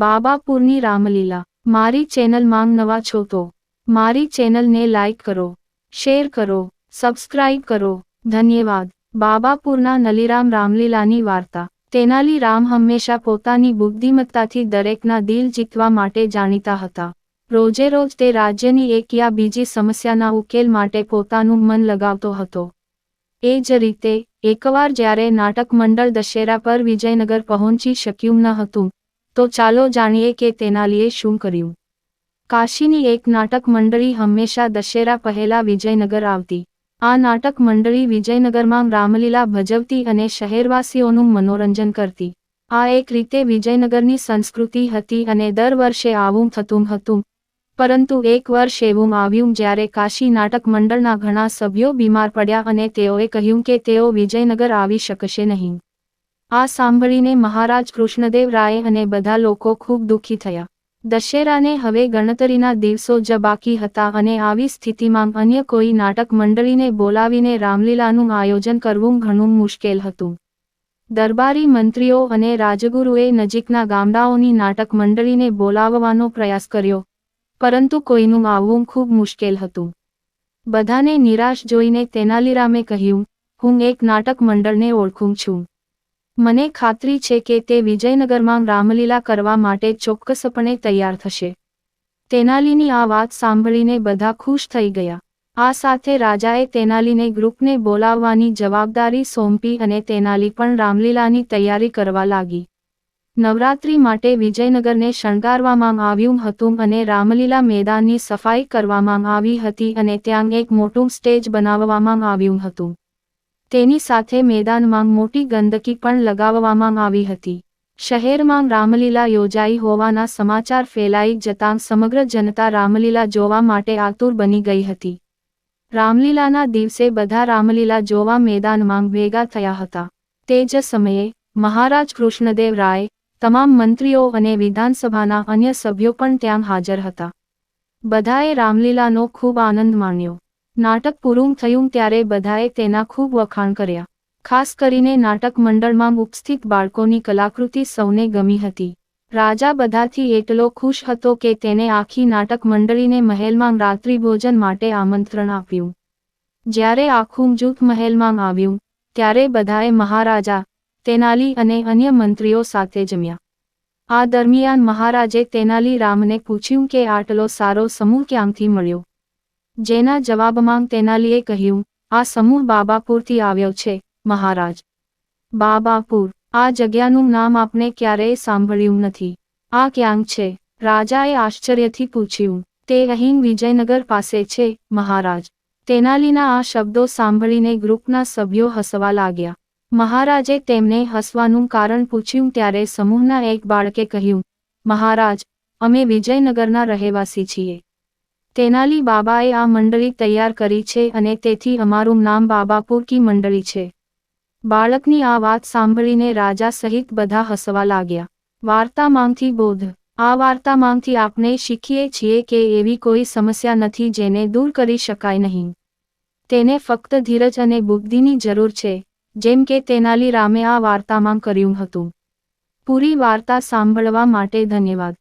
બાબાપુરની રામલીલા. મારી ચેનલ માંગ નવા છો તો મારી ચેનલને લાઇક કરો, શેર કરો, સબસ્ક્રાઇબ કરો. ધન્યવાદ. બાબાપુરના નલીરામ રામલીલાની વાર્તા. તેનાલી રામ હંમેશા પોતાની બુદ્ધિમત્તાથી દરેકના દિલ જીતવા માટે જાણીતા હતા. રોજે રોજ તે રાજ્યની એક યા બીજી સમસ્યાના ઉકેલ માટે પોતાનું મન લગાવતો હતો. એ જ રીતે, એકવાર જ્યારે નાટક મંડળ દશેરા પર વિજયનગર પહોંચી શક્યું ન હતું તો ચાલો જાણીએ કે તેનાલીએ શું કર્યું. કાશીની એક નાટક મંડળી હંમેશા દશેરા પહેલા વિજયનગર આવતી. આ નાટક મંડળી વિજયનગરમાં રામલીલા ભજવતી અને શહેરવાસીઓનું મનોરંજન કરતી. આ એક રીતે વિજયનગરની સંસ્કૃતિ હતી અને દર વર્ષે આવું થતું હતું. પરંતુ એક વર્ષ એવું આવ્યું જ્યારે કાશી નાટક મંડળના ઘણા સભ્યો બીમાર પડ્યા અને તેઓએ કહ્યું કે તેઓ વિજયનગર આવી શકશે નહીં. આ સાંભળીને મહારાજ કૃષ્ણદેવ રાય અને બધા લોકો ખૂબ દુઃખી થયા. દશેરાને હવે ગણતરીના દિવસો જ બાકી હતા અને આવી સ્થિતિમાં અન્ય કોઈ નાટક મંડળીને બોલાવીને રામલીલાનું આયોજન કરવું ઘણું મુશ્કેલ હતું. દરબારી મંત્રીઓ અને રાજગુરુએ નજીકના ગામડાઓની નાટક મંડળીને બોલાવવાનો પ્રયાસ કર્યો, પરંતુ કોઈનું આવવું ખૂબ મુશ્કેલ હતું. બધાને નિરાશ જોઈને તેનાલીરામે કહ્યું, હું એક નાટક મંડળને ઓળખું છું. મને ખાતરી છે કે તે વિજયનગરમાં રામલીલા કરવા માટે ચોક્કસપણે તૈયાર થશે. તેનાલીની આ વાત સાંભળીને બધા ખુશ થઈ ગયા. આ સાથે રાજાએ તેનાલીને ગ્રુપને બોલાવવાની જવાબદારી સોંપી અને તેનાલી પણ રામલીલાની તૈયારી કરવા લાગી. નવરાત્રી માટે વિજયનગરને શણગારવામાં આવ્યું હતું અને રામલીલા મેદાનની સફાઈ કરવામાં આવી હતી અને ત્યાં એક મોટું સ્ટેજ બનાવવામાં આવ્યું હતું. તેની સાથે મેદાનમાં મોટી ગંદકી પણ લગાવવામાં આવી હતી. શહેરમાં રામલીલા યોજાઈ હોવાના સમાચાર ફેલાઈ જતાં સમગ્ર જનતા રામલીલા જોવા માટે આતુર બની ગઈ હતી. રામલીલાના દિવસે બધા રામલીલા જોવા મેદાનમાં ભેગા થયા હતા. તે જ સમયે, મહારાજ કૃષ્ણદેવ રાય, તમામ મંત્રીઓ અને વિધાનસભાના અન્ય સભ્યો પણ ત્યાં હાજર હતા. બધાએ રામલીલાનો ખૂબ આનંદ માણ્યો. નાટક પૂરું થયું ત્યારે બધાએ તેના ખૂબ વખાણ કર્યા. ખાસ કરીને નાટક મંડળમાં ઉપસ્થિત બાળકોની કલાકૃતિ સૌને ગમી હતી. રાજા બધાથી એટલો ખુશ હતો કે તેને આખી નાટક મંડળીને મહેલમાં રાત્રિભોજન માટે આમંત્રણ આપ્યું. જ્યારે આખું જૂથ મહેલમાં આવ્યું, ત્યારે બધાએ મહારાજા, તેનાલી અને અન્ય મંત્રીઓ સાથે જમ્યા. આ દરમિયાન મહારાજે તેનાલી રામને પૂછ્યું કે આટલો સારો સમૂહ ક્યાંથી મળ્યો? જેના જવાબમાં તેનાલીએ કહ્યું, આ સમૂહ બાબાપુરથી આવ્યો છે, મહારાજ. બાબાપુર, આ જગ્યાનું નામ આપને ક્યારેય સાંભળ્યું નથી. આ ક્યાંક છે? રાજાએ આશ્ચર્યથી પૂછ્યું, તે અહીં વિજયનગર પાસે છે, મહારાજ. તેનાલીના આ શબ્દો સાંભળીને ગ્રુપના સભ્યો હસવા લાગ્યા. મહારાજે તેમને હસવાનું કારણ પૂછ્યું ત્યારે સમૂહના એક બાળકે કહ્યું, મહારાજ, અમે વિજયનગરના રહેવાસી છીએ. તેનાલી બાબાએ આ મંડળી તૈયાર કરી છે અને તેથી અમારું નામ બાબાપુર કી મંડળી છે. બાળકની આ વાત સાંભળીને રાજા સહિત બધા હસવા લાગ્યા. વાર્તામાંથી બોધ. આ વાર્તામાંથી આપણે શીખીએ છીએ કે એવી કોઈ સમસ્યા નથી જેને દૂર કરી શકાય નહીં. તેને ફક્ત ધીરજ અને બુદ્ધિની જરૂર છે, જેમ કે તેનાલી રામે આ વાર્તામાં કર્યું હતું. પૂરી વાર્તા સાંભળવા માટે ધન્યવાદ.